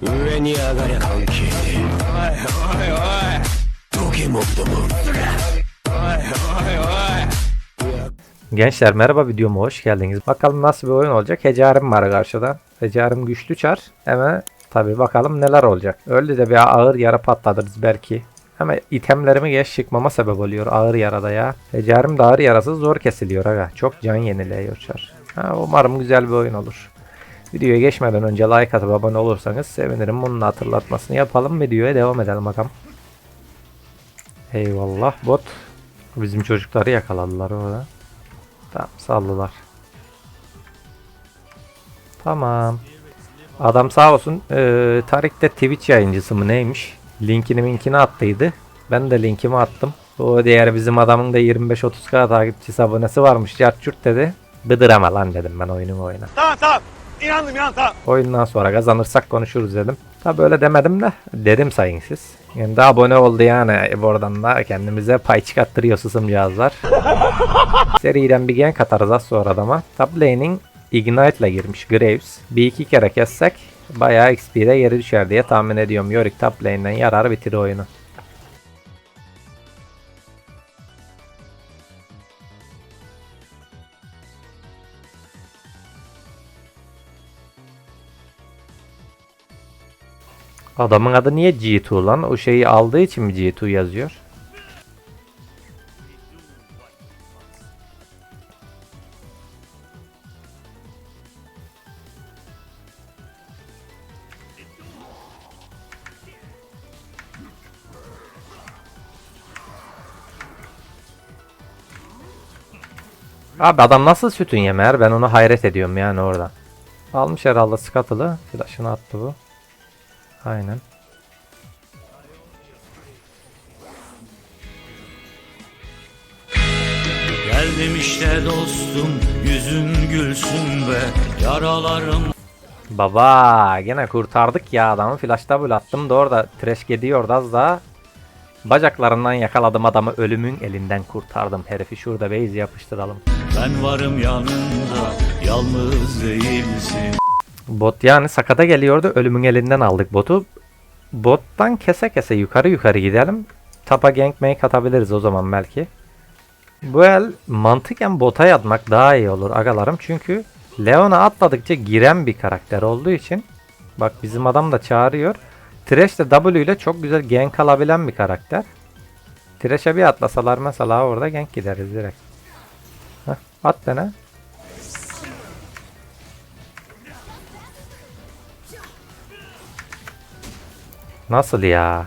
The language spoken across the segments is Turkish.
上に上がりゃ関係ねえどけもっとも Gençler merhaba videoma hoş geldiniz. Bakalım nasıl bir oyun olacak. Hecarim var karşıda. Hecarim güçlü çar. Hemen tabi bakalım neler olacak. Öyle de bir ağır yara patlatırız belki. Ama itemlerimi geç çıkmama sebep oluyor ağır yarada ya. Hecarim de ağır yarası zor kesiliyor aga. Çok can yeniliyor çar. Ha, umarım güzel bir oyun olur. Videoya geçmeden önce like atıp abone olursanız sevinirim. Bunun hatırlatmasını yapalım. Videoya devam edelim bakalım. Eyvallah bot. Bizim çocukları yakaladılar orada. Tamam sallılar. Tamam. Adam sağ olsun eee Tarik de Twitch yayıncısı mı neymiş? Linkini minkini attıydı. Ben de linkimi attım. O diğer bizim adamın da 25-30k takipçisi abonesi varmış. Cartçurt dedi. Bıdırama lan dedim ben oyunu oyna. Tamam tamam. İnandım inandım tamam. Oyundan sonra kazanırsak konuşuruz dedim. Tabi öyle demedim de dedim sayın siz. Yani de abone oldu yani buradan da kendimize pay çıkarttırıyor sısımcağızlar. Seriden bir gank atarız az sonra adama. Top laning Ignite ile girmiş Graves. Bir iki kere kessek bayağı XP'de geri düşer diye tahmin ediyorum. Yorick top lane'den yarar bitirir oyunu. Adamın adı niye G2 lan? O şeyi aldığı için mi G2 yazıyor? Abi adam nasıl sütün yemer? Ben onu hayret ediyorum yani orada. Almış herhalde skatılı. Flash'ını attı bu. Aynen. Geldim işte dostum yüzün gülsün be yaralarım Baba gene kurtardık ya adamı. Flash double attım da orada trash gidiyordu az daha. Bacaklarından yakaladım adamı ölümün elinden kurtardım. Herifi şurada base yapıştıralım. Ben varım yanında yalnız değilsin Bot yani sakata geliyordu. Ölümün elinden aldık botu. Bottan kese kese yukarı yukarı gidelim. Tapa gank make atabiliriz o zaman belki. Bu el mantıken bota yatmak daha iyi olur agalarım. Çünkü Leon'a atladıkça giren bir karakter olduğu için. Bak bizim adam da çağırıyor. Thresh de W ile çok güzel gank alabilen bir karakter. Thresh'e bir atlasalar mesela orada gank gideriz direkt. Heh, at dene. Nasıl ya?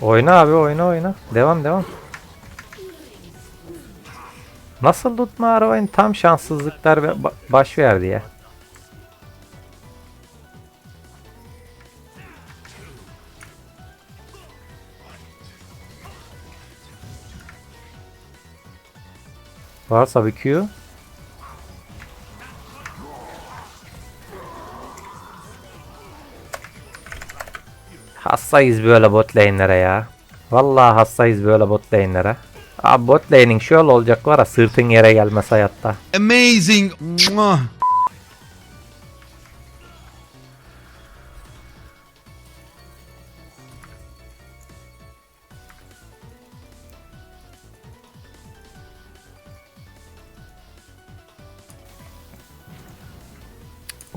Oyna abi oyna oyna. Devam devam. Nasıl tutma oyun tam şanssızlıklar baş verdi ya. Varsa bir Q. Hassayız böyle bot lane'lere ya. Vallahi hassayız böyle bot lane'lere. Abi bot lane'in şöyle olacak var ya sırtın yere gelmez hayatta. Amazing.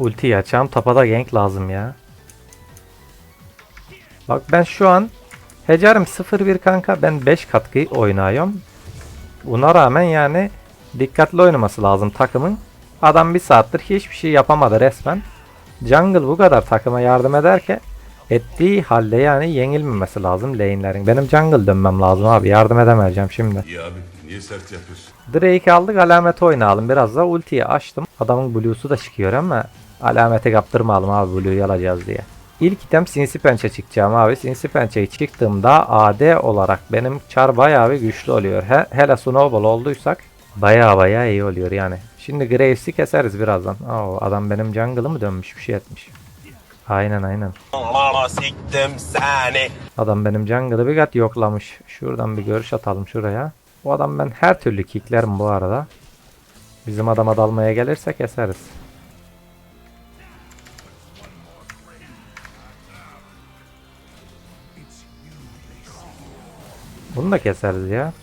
Mwah. Ulti açacağım. Tapada gank lazım ya. Bak ben şu an Hecarim 0-1 kanka. Ben 5 katkı oynuyorum. Buna rağmen yani dikkatli oynaması lazım takımın. Adam bir saattir hiçbir şey yapamadı resmen. Jungle bu kadar takıma yardım ederken ettiği halde yani yenilmemesi lazım lane'lerin. Benim jungle dönmem lazım abi. Yardım edemeyeceğim şimdi. Ya abi niye sert yapıyorsun? Drake aldık alameti oynayalım. Biraz da ultiyi açtım. Adamın blue'su da çıkıyor ama alamete kaptırmayalım abi blue'yu alacağız diye. İlk item sinsi pençe çıkacağım abi. Sinsi pençeyi çıktığımda AD olarak benim çar bayağı bir güçlü oluyor. He, hele snowball olduysak bayağı bayağı iyi oluyor yani. Şimdi Graves'i keseriz birazdan. Oo, adam benim jungle'ı mı dönmüş bir şey etmiş. Aynen aynen. Mama siktim seni. Adam benim jungle'ı bir kat yoklamış. Şuradan bir görüş atalım şuraya. Bu adam ben her türlü kicklerim bu arada. Bizim adama dalmaya gelirse keseriz. Bunu da keseriz ya.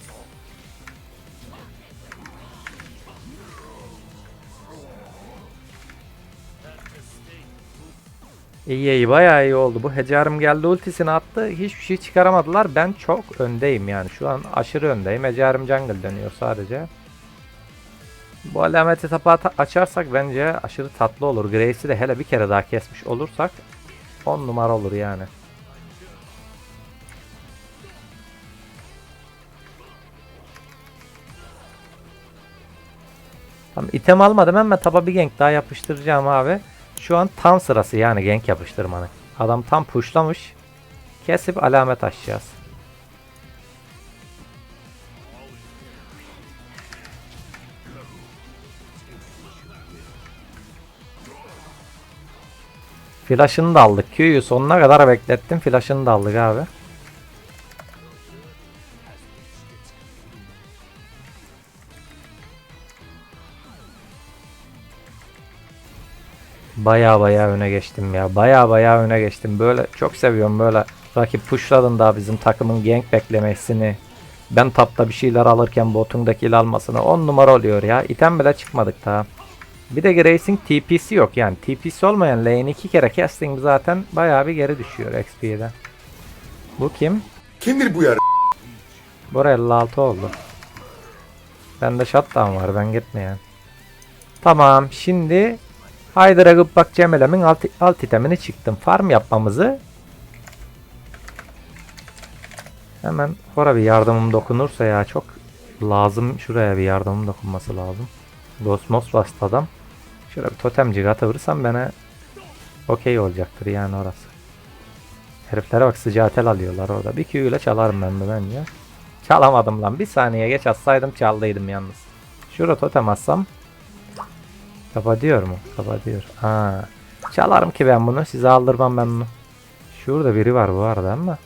İyi iyi bayağı iyi oldu. Bu Hecarim geldi ultisini attı. Hiçbir şey çıkaramadılar. Ben çok öndeyim yani. Şu an aşırı öndeyim. Hecarim jungle dönüyor sadece. Bu alameti tapa ata- açarsak bence aşırı tatlı olur. Grace'i de hele bir kere daha kesmiş olursak 10 numara olur yani. Tamam item almadım ama taba bir gank daha yapıştıracağım abi. Şu an tam sırası yani gank yapıştırmanın. Adam tam pushlamış. Kesip alamet açacağız. Flash'ını da aldık. Q'yu sonuna kadar beklettim. Flash'ını da aldık abi. Baya baya öne geçtim ya. Baya baya öne geçtim. Böyle çok seviyorum böyle rakip pushladın daha bizim takımın gank beklemesini. Ben tapta bir şeyler alırken botundaki almasını 10 numara oluyor ya. İtem bile çıkmadık daha. Bir de Grace'in TP'si yok yani. TP'si olmayan lane'i iki kere kestin zaten bayağı bir geri düşüyor XP'den. Bu kim? Kimdir bu yarı? Bora 56 oldu. Bende shutdown var ben gitmeyen. Tamam şimdi Haydar'a Gıbbak Cemelem'in alt, alt itemini çıktım. Farm yapmamızı Hemen Bora bir yardımım dokunursa ya çok lazım. Şuraya bir yardımım dokunması lazım. Gosmos bastı adam. Şöyle bir totemcik atıvırsam bana okey olacaktır yani orası. Heriflere bak sıcağı tel alıyorlar orada. Bir Q ile çalarım ben de bence. Çalamadım lan. Bir saniye geç atsaydım çaldıydım yalnız. Şurada totem atsam. Kapatıyor mu? Kapatıyor. Ha. Çalarım ki ben bunu. Size aldırmam ben bunu. Şurada biri var bu arada ama.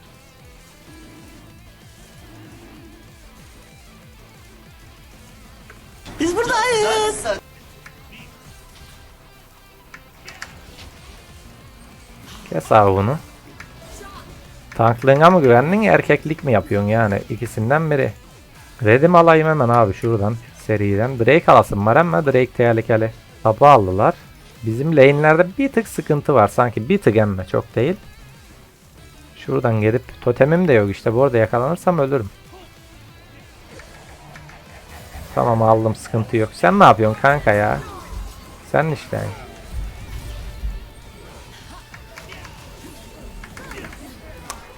Kes abi bunu. Tanklığına mı güvendin erkeklik mi yapıyorsun yani ikisinden biri. Red'imi alayım hemen abi şuradan seriden. Drake alasım var ama Drake tehlikeli. Tapa aldılar. Bizim lane'lerde bir tık sıkıntı var sanki bir tık emme çok değil. Şuradan gelip totemim de yok işte bu arada yakalanırsam ölürüm. Tamam aldım sıkıntı yok. Sen ne yapıyorsun kanka ya? Sen işte.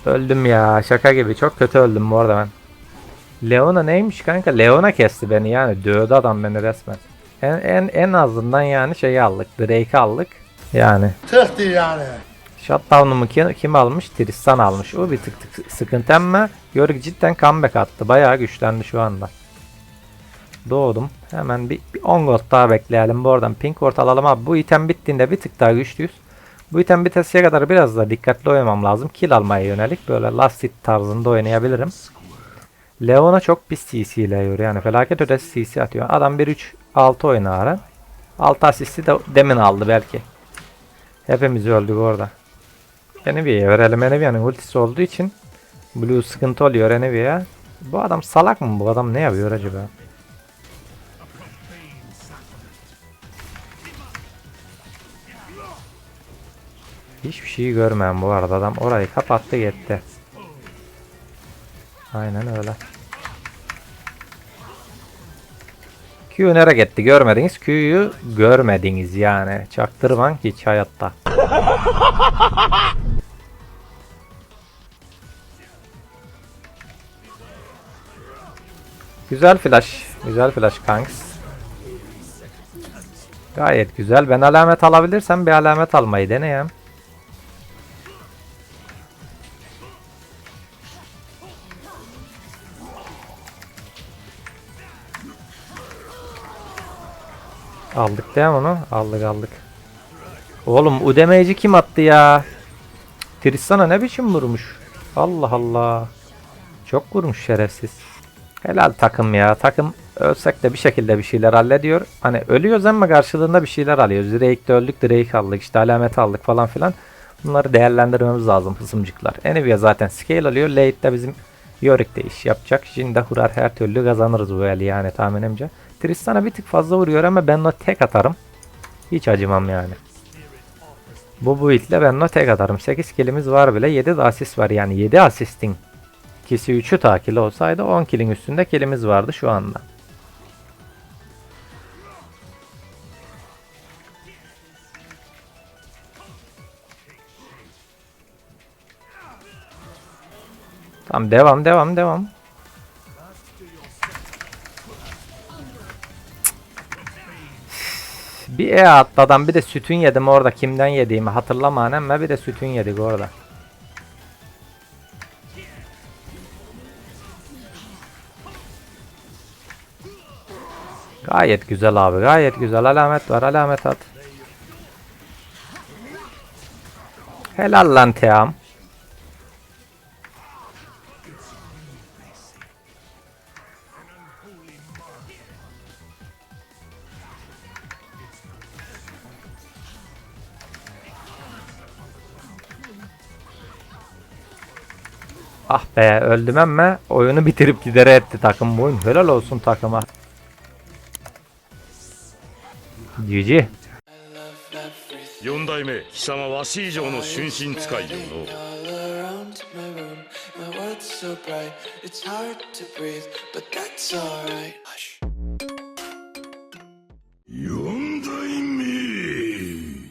Öldüm ya şaka gibi çok kötü öldüm bu arada ben. Leona neymiş kanka? Leona kesti beni yani dövdü adam beni resmen. En en en azından yani şeyi aldık. Drake'i aldık. Yani Tıhtı yani. Shutdown'umu kim, kim almış? Tristan almış. O bir tık tık sıkıntı ama Yorick cidden comeback attı. Bayağı güçlendi şu anda. Doğdum. Hemen bir, bir 10 gold daha bekleyelim. Bu oradan pink ward alalım abi. Bu item bittiğinde bir tık daha güçlüyüz. Bu item bitesiye kadar biraz da dikkatli oynamam lazım. Kill almaya yönelik böyle last hit tarzında oynayabilirim. Leona çok pis CC ile yani felaket ötesi CC atıyor. Adam 1-3-6 oynar. 6 asisti de demin aldı belki. Hepimiz öldük orada. Enevia'ya verelim. Enevia'nın ultisi olduğu için Blue sıkıntı oluyor Enevia'ya. Bu adam salak mı? Bu adam ne yapıyor acaba? Hiçbir şeyi görmeyen bu arada adam orayı kapattı gitti. Aynen öyle. Q nereye gitti görmediniz. Q'yu görmediniz yani. Çaktırman hiç hayatta. Güzel flash. Güzel flash kanks. Gayet güzel. Ben alamet alabilirsem bir alamet almayı deneyeyim. Aldık değil mi onu? Aldık aldık. Oğlum ödemeyici kim attı ya? Tristan'a ne biçim vurmuş? Allah Allah. Çok vurmuş şerefsiz. Helal takım ya. Takım ölsek de bir şekilde bir şeyler hallediyor. Hani ölüyoruz ama karşılığında bir şeyler alıyoruz. Drake'de öldük, Drake aldık, işte alamet aldık falan filan. Bunları değerlendirmemiz lazım hısımcıklar. Enivia zaten scale alıyor. Late'de bizim Yorick de iş yapacak. Şimdi de Hurar her türlü kazanırız bu eli yani tahminimce. Tristan'a bir tık fazla vuruyor ama ben o tek atarım. Hiç acımam yani. Bu build'le ben o tek atarım. 8 killimiz var bile. 7 de asist var yani. 7 asistin İkisi 3'ü takili olsaydı 10 kilin üstünde kilimiz vardı şu anda. Tamam devam devam devam. Bir E atladan bir de sütün yedim orada kimden yediğimi hatırlamayan ama bir de sütün yedik orada. Gayet güzel abi gayet güzel alamet var alamet at. Helal lan Team. Ah be öldüm ama oyunu bitirip gidere etti takım bu oyun. Helal olsun takıma. GG. 四代目貴様わし以上の春心使いよの all around my room. My world's so bright, it's hard to breathe, but that's alright. Hush. よ